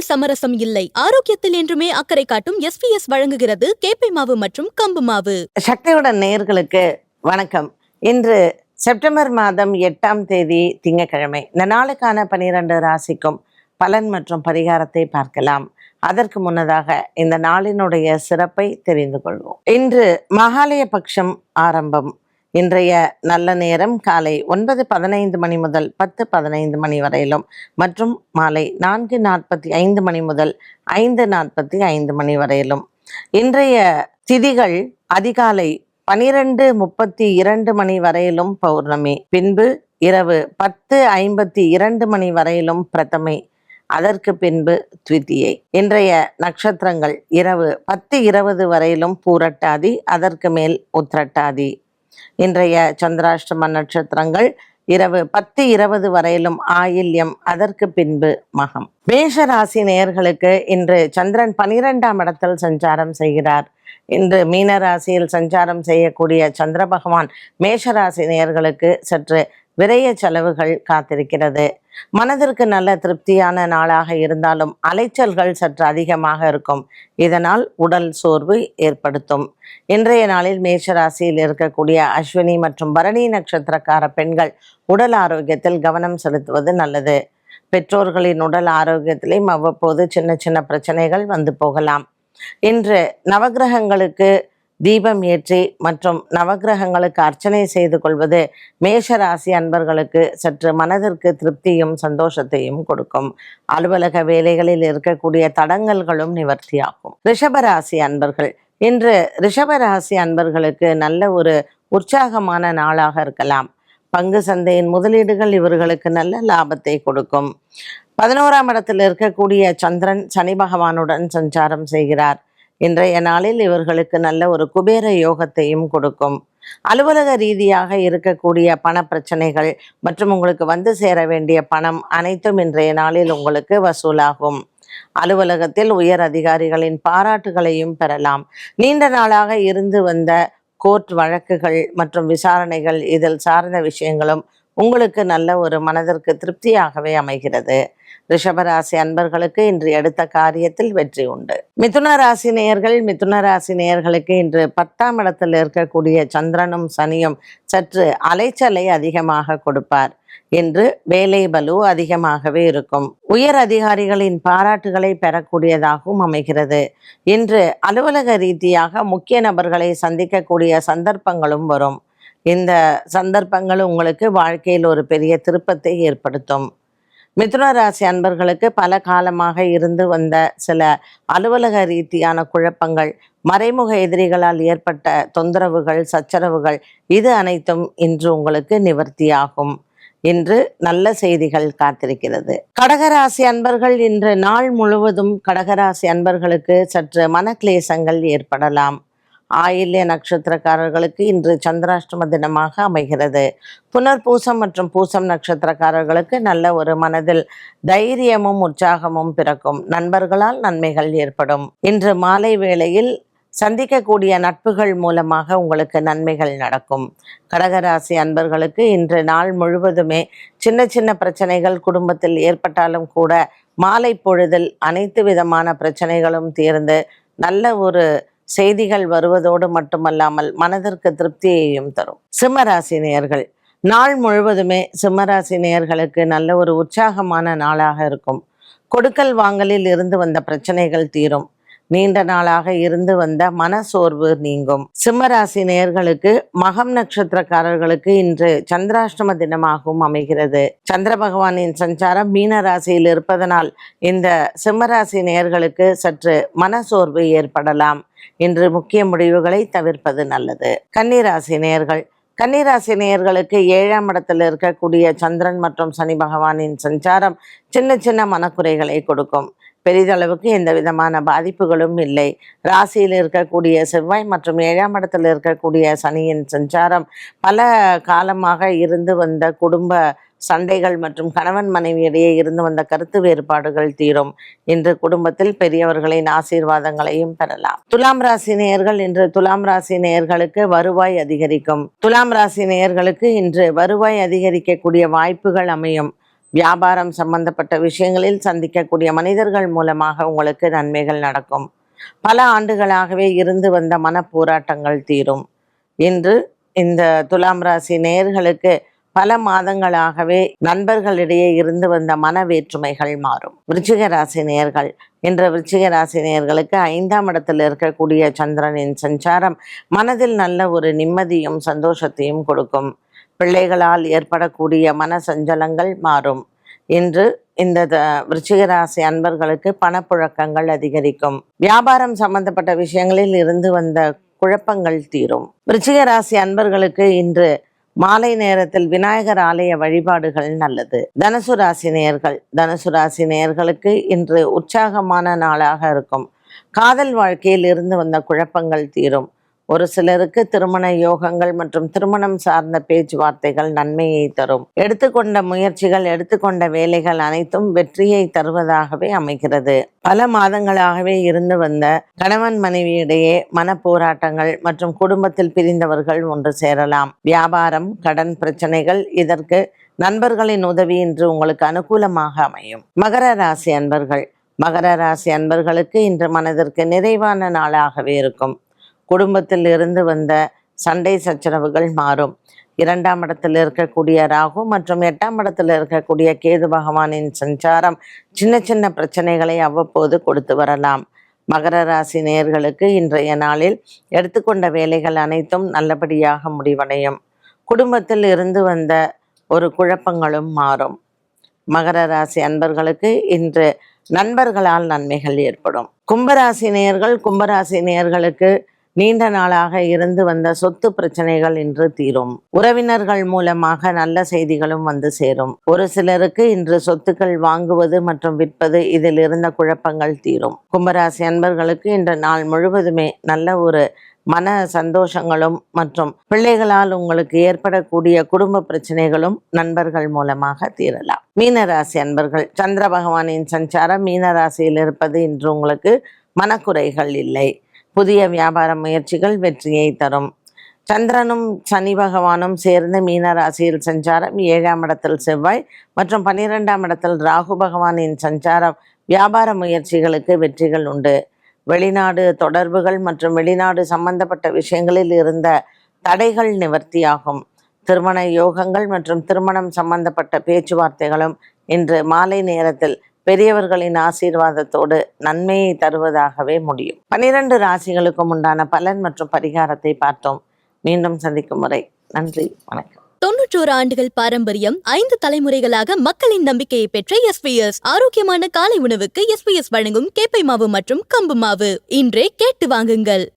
உணவில் சமரசம் இல்லை. ஆரோக்கியத்தில் என்றுமே அக்கறை காட்டும் எஸ் பி எஸ் வழங்குகிறது கேப்பை மாவு மற்றும் கம்பு மாவு. சக்தியுடன் நேர்களுக்கு வணக்கம். இன்று செப்டம்பர் மாதம் எட்டாம் தேதி திங்கக்கிழமை இந்த நாளுக்கான பனிரெண்டு ராசிக்கும் பலன் மற்றும் பரிகாரத்தை பார்க்கலாம். அதற்கு முன்னதாக இந்த நாளினுடைய சிறப்பை தெரிந்து கொள்வோம். இன்று மகாலய பட்சம் ஆரம்பம். இன்றைய நல்ல நேரம் காலை ஒன்பது பதினைந்து மணி முதல் பத்து பதினைந்து மணி வரையிலும் மற்றும் மாலை நான்கு நாற்பத்தி ஐந்து மணி முதல் ஐந்து நாற்பத்தி ஐந்து மணி வரையிலும். இன்றைய திதிகள் அதிகாலை பனிரெண்டு முப்பத்தி இரண்டு மணி வரையிலும் பௌர்ணமி பின்பு இரவு பத்து ஐம்பத்தி இரண்டு மணி வரையிலும் பிரதமை அதற்கு பின்பு த்விதியை. இன்றைய நட்சத்திரங்கள் இரவு பத்து இருபது வரையிலும் பூரட்டாதி அதற்கு மேல் உத்திரட்டாதி. இன்றைய சந்திராஷ்டம நட்சத்திரங்கள் இரவு பத்து இருபது வரையிலும் ஆயில்யம் அதற்கு பின்பு மகம். மேஷ ராசி நேயர்களுக்கு இன்று சந்திரன் பனிரெண்டாம் இடத்தில் சஞ்சாரம் செய்கிறார். இன்று மீன ராசியில் சஞ்சாரம் செய்யக்கூடிய சந்திர பகவான் மேஷராசி நேயர்களுக்கு சற்று விரைய செலவுகள் காத்திருக்கிறது. மனதிற்கு நல்ல திருப்தியான நாளாக இருந்தாலும் அலைச்சல்கள் சற்று அதிகமாக இருக்கும். இதனால் உடல் சோர்வு ஏற்படுத்தும். இன்றைய நாளில் மேஷ ராசியில் இருக்கக்கூடிய அஸ்வினி மற்றும் பரணி நட்சத்திரக்கார பெண்கள் உடல் ஆரோக்கியத்தில் கவனம் செலுத்துவது நல்லது. பெற்றோர்களின் உடல் ஆரோக்கியத்திலையும் அவ்வப்போது சின்ன சின்ன பிரச்சனைகள் வந்து போகலாம். இன்று நவகிரகங்களுக்கு தீபம் ஏற்றி மற்றும் நவகிரகங்களுக்கு அர்ச்சனை செய்து கொள்வது மேஷ ராசி அன்பர்களுக்கு சற்று மனதிற்கு திருப்தியும் சந்தோஷத்தையும் கொடுக்கும். அலுவலக வேலைகளில் இருக்கக்கூடிய தடங்கல்களும் நிவர்த்தியாகும். ரிஷபராசி அன்பர்கள் இன்று ரிஷபராசி அன்பர்களுக்கு நல்ல ஒரு உற்சாகமான நாளாக இருக்கலாம். பங்கு சந்தையின் முதலீடுகள் இவர்களுக்கு நல்ல லாபத்தை கொடுக்கும். பதினோராம் இடத்தில் இருக்கக்கூடிய சந்திரன் சனி பகவானுடன் சஞ்சாரம் செய்கிறார். இன்றைய நாளில் இவர்களுக்கு நல்ல ஒரு குபேர யோகத்தையும் கொடுக்கும். அலுவலக ரீதியாக இருக்கக்கூடிய பண பிரச்சனைகள் மற்றும் உங்களுக்கு வந்து சேர வேண்டிய பணம் அனைத்தும் இன்றைய நாளில் உங்களுக்கு வசூலாகும். அலுவலகத்தில் உயர் அதிகாரிகளின் பாராட்டுகளையும் பெறலாம். நீண்ட நாளாக இருந்து வந்த கோர்ட் வழக்குகள் மற்றும் விசாரணைகள் இதில் சார்ந்த விஷயங்களும் உங்களுக்கு நல்ல ஒரு மனதிற்கு திருப்தியாகவே அமைகிறது. ரிஷபராசி அன்பர்களுக்கு இன்று எடுத்த காரியத்தில் வெற்றி உண்டு. மிதுன ராசி நேயர்கள் மிதுன ராசி நேயர்களுக்கு இன்று பத்தாம் இடத்தில் இருக்கக்கூடிய சந்திரனும் சனியும் சற்று அலைச்சலை அதிகமாக கொடுப்பார். இன்று வேலை பலு அதிகமாகவே இருக்கும். உயர் அதிகாரிகளின் பாராட்டுகளை பெறக்கூடியதாகவும் அமைகிறது. இன்று அலுவலக ரீதியாக முக்கிய நபர்களை சந்திக்கக்கூடிய சந்தர்ப்பங்களும் வரும். இந்த சந்தர்ப்பங்கள் உங்களுக்கு வாழ்க்கையில் ஒரு பெரிய திருப்பத்தை ஏற்படுத்தும். மிதுன ராசி அன்பர்களுக்கு பல காலமாக இருந்து வந்த சில அலுவலக ரீதியான குழப்பங்கள் மறைமுக எதிரிகளால் ஏற்பட்ட தொந்தரவுகள் சச்சரவுகள் இது அனைத்தும் இன்று உங்களுக்கு நிவர்த்தியாகும். இன்று நல்ல செய்திகள் காத்திருக்கிறது. கடகராசி அன்பர்கள் இன்று நாள் முழுவதும் கடகராசி அன்பர்களுக்கு சற்று மனக்லேசங்கள் ஏற்படலாம். ஆயில்ய நட்சத்திரக்காரர்களுக்கு இன்று சந்திராஷ்டம தினமாக அமைகிறது. புனர்பூசம் மற்றும் பூசம் நட்சத்திரக்காரர்களுக்கு நல்ல ஒரு மனதில் தைரியமும் உற்சாகமும் பிறக்கும். நண்பர்களால் நன்மைகள் ஏற்படும். இன்று மாலை வேளையில் சந்திக்கக்கூடிய நட்புகள் மூலமாக உங்களுக்கு நன்மைகள் நடக்கும். கடகராசி அன்பர்களுக்கு இன்று நாள் முழுவதுமே சின்ன சின்ன பிரச்சனைகள் குடும்பத்தில் ஏற்பட்டாலும் கூட மாலை பொழுதில் அனைத்து விதமான பிரச்சனைகளும் தீர்ந்து நல்ல ஒரு செய்திகள் வருவதோடு மட்டுமல்லாமல் மனதிற்கு திருப்தியையும் தரும். சிம்மராசி நேயர்கள் நாள் முழுவதுமே சிம்மராசி நேயர்களுக்கு நல்ல ஒரு உற்சாகமான நாளாக இருக்கும். கொடுக்கல் வாங்கலில் இருந்து வந்த பிரச்சனைகள் தீரும். நீண்ட நாளாக இருந்து வந்த மனசோர்வு நீங்கும். சிம்மராசி நேயர்களுக்கு மகம் நட்சத்திரக்காரர்களுக்கு இன்று சந்திராஷ்டம தினமாகவும் அமைகிறது. சந்திர பகவானின் சஞ்சாரம் மீன ராசியில் இருப்பதனால் இந்த சிம்மராசி நேயர்களுக்கு சற்று மனசோர்வு ஏற்படலாம். இன்று முக்கிய முடிவுகளை தவிர்ப்பது நல்லது. கன்னிராசி நேயர்கள். கன்னிராசி நேயர்களுக்கு ஏழாம் இடத்தில் இருக்கக்கூடிய சந்திரன் மற்றும் சனி பகவானின் சஞ்சாரம் சின்ன சின்ன மனக்குறைகளை கொடுக்கும். பெரிதளவுக்கு எந்த விதமான பாதிப்புகளும் இல்லை. ராசியில் இருக்கக்கூடிய செவ்வாய் மற்றும் ஏழாம் இடத்தில் இருக்கக்கூடிய சனியின் சஞ்சாரம் பல காலமாக இருந்து வந்த குடும்ப சண்டைகள் மற்றும் கணவன் மனைவியிடையே இருந்து வந்த கருத்து வேறுபாடுகள் தீரும். இன்று குடும்பத்தில் பெரியவர்களின் ஆசீர்வாதங்களையும் பெறலாம். துலாம் ராசி நேயர்கள் இன்று துலாம் ராசி நேயர்களுக்கு வருவாய் அதிகரிக்கும். துலாம் ராசி நேயர்களுக்கு இன்று வருவாய் அதிகரிக்கக்கூடிய வாய்ப்புகள் அமையும். வியாபாரம் சம்பந்தப்பட்ட விஷயங்களில் சந்திக்கக்கூடிய மனிதர்கள் மூலமாக உங்களுக்கு நன்மைகள் நடக்கும். பல ஆண்டுகளாகவே இருந்து வந்த மன போராட்டங்கள் தீரும். இன்று இந்த துலாம் ராசி நேயர்களுக்கு பல மாதங்களாகவே நண்பர்களிடையே இருந்து வந்த மன வேற்றுமைகள் மாறும். விருச்சிக ராசி நேர்கள் என்ற விருச்சிக ராசி நேயர்களுக்கு ஐந்தாம் இடத்தில் இருக்கக்கூடிய சந்திரனின் சஞ்சாரம் மனதில் நல்ல ஒரு நிம்மதியும் சந்தோஷத்தையும் கொடுக்கும். பிள்ளைகளால் ஏற்படக்கூடிய மன சஞ்சலங்கள் மாறும். இன்று இந்த விருச்சிகராசி அன்பர்களுக்கு பணப்புழக்கங்கள் அதிகரிக்கும். வியாபாரம் சம்பந்தப்பட்ட விஷயங்களில் இருந்து வந்த குழப்பங்கள் தீரும். விருச்சிகராசி அன்பர்களுக்கு இன்று மாலை நேரத்தில் விநாயகர் ஆலய வழிபாடுகள் நல்லது. தனுசு ராசி நேயர்கள் தனுசு ராசி நேயர்களுக்கு இன்று உற்சாகமான நாளாக இருக்கும். காதல் வாழ்க்கையில் இருந்து வந்த குழப்பங்கள் தீரும். ஒரு சிலருக்கு திருமண யோகங்கள் மற்றும் திருமணம் சார்ந்த பேச்சுவார்த்தைகள் நன்மையை தரும். எடுத்துக்கொண்ட முயற்சிகள் எடுத்துக்கொண்ட வேலைகள் அனைத்தும் வெற்றியை தருவதாகவே அமைகிறது. பல மாதங்களாகவே இருந்து வந்த கணவன் மனைவியிடையே மன போராட்டங்கள் மற்றும் குடும்பத்தில் பிரிந்தவர்கள் ஒன்று சேரலாம். வியாபாரம் கடன் பிரச்சனைகள் இதற்கு நண்பர்களின் உதவி இன்று உங்களுக்கு அனுகூலமாக அமையும். மகர ராசி அன்பர்கள். மகர ராசி அன்பர்களுக்கு இன்று மனதிற்கு நிறைவான நாளாகவே இருக்கும். குடும்பத்தில் இருந்து வந்த சண்டை சச்சரவுகள் மாறும். இரண்டாம் இடத்தில் இருக்கக்கூடிய ராகு மற்றும் எட்டாம் இடத்தில் இருக்கக்கூடிய கேது பகவானின் சஞ்சாரம் சின்ன சின்ன பிரச்சனைகளை அவ்வப்போது கொடுத்து வரலாம். மகர ராசி நேர்களுக்கு இன்றைய நாளில் எடுத்துக்கொண்ட வேலைகள் அனைத்தும் நல்லபடியாக முடிவடையும். குடும்பத்தில் இருந்து வந்த ஒரு குழப்பங்களும் மாறும். மகர ராசி அன்பர்களுக்கு இன்று நண்பர்களால் நன்மைகள் ஏற்படும். கும்பராசி நேயர்கள் கும்பராசி நேர்களுக்கு நீண்ட நாளாக இருந்து வந்த சொத்து பிரச்சனைகள் இன்று தீரும். உறவினர்கள் மூலமாக நல்ல செய்திகளும் வந்து சேரும். ஒரு சிலருக்கு இன்று சொத்துக்கள் வாங்குவது மற்றும் விற்பது இதில் இருந்த குழப்பங்கள் தீரும். கும்பராசி அன்பர்களுக்கு இன்று நாள் முழுவதுமே நல்ல ஒரு மன சந்தோஷங்களும் மற்றும் பிள்ளைகளால் உங்களுக்கு ஏற்படக்கூடிய குடும்ப பிரச்சனைகளும் நண்பர்கள் மூலமாக தீரலாம். மீனராசி அன்பர்கள் சந்திர பகவானின் சஞ்சாரம் மீனராசியில் இருப்பது இன்று உங்களுக்கு மனக்குறைகள் இல்லை. புதிய வியாபார முயற்சிகள் வெற்றியை தரும். சந்திரனும் சனி பகவானும் சேர்ந்து மீன ராசியில் சஞ்சாரம். ஏழாம் இடத்தில் செவ்வாய் மற்றும் பன்னிரெண்டாம் இடத்தில் ராகு பகவானின் சஞ்சாரம். வியாபார முயற்சிகளுக்கு வெற்றிகள் உண்டு. வெளிநாடு தொடர்புகள் மற்றும் வெளிநாடு சம்பந்தப்பட்ட விஷயங்களில் இருந்த தடைகள் நிவர்த்தியாகும். திருமண யோகங்கள் மற்றும் திருமணம் சம்பந்தப்பட்ட பேச்சுவார்த்தைகளும் இன்று மாலை நேரத்தில் பெரியவர்களின் ஆசீர்வாதத்தோடு நன்மையை தருவதாகவே முடியும். பனிரெண்டு ராசிகளுக்கும் உண்டான பலன் மற்றும் பரிகாரத்தை பார்த்தோம். மீண்டும் சந்திக்கும் முறை. நன்றி. வணக்கம். தொன்னூற்றோரு ஆண்டுகள் பாரம்பரியம் ஐந்து தலைமுறைகளாக மக்களின் நம்பிக்கையை பெற்ற எஸ்பிஎஸ் ஆரோக்கியமான காலை உணவுக்கு எஸ்பிஎஸ் வழங்கும் கேப்பை மாவு மற்றும் கம்பு மாவு. இன்றே கேட்டு வாங்குங்கள்.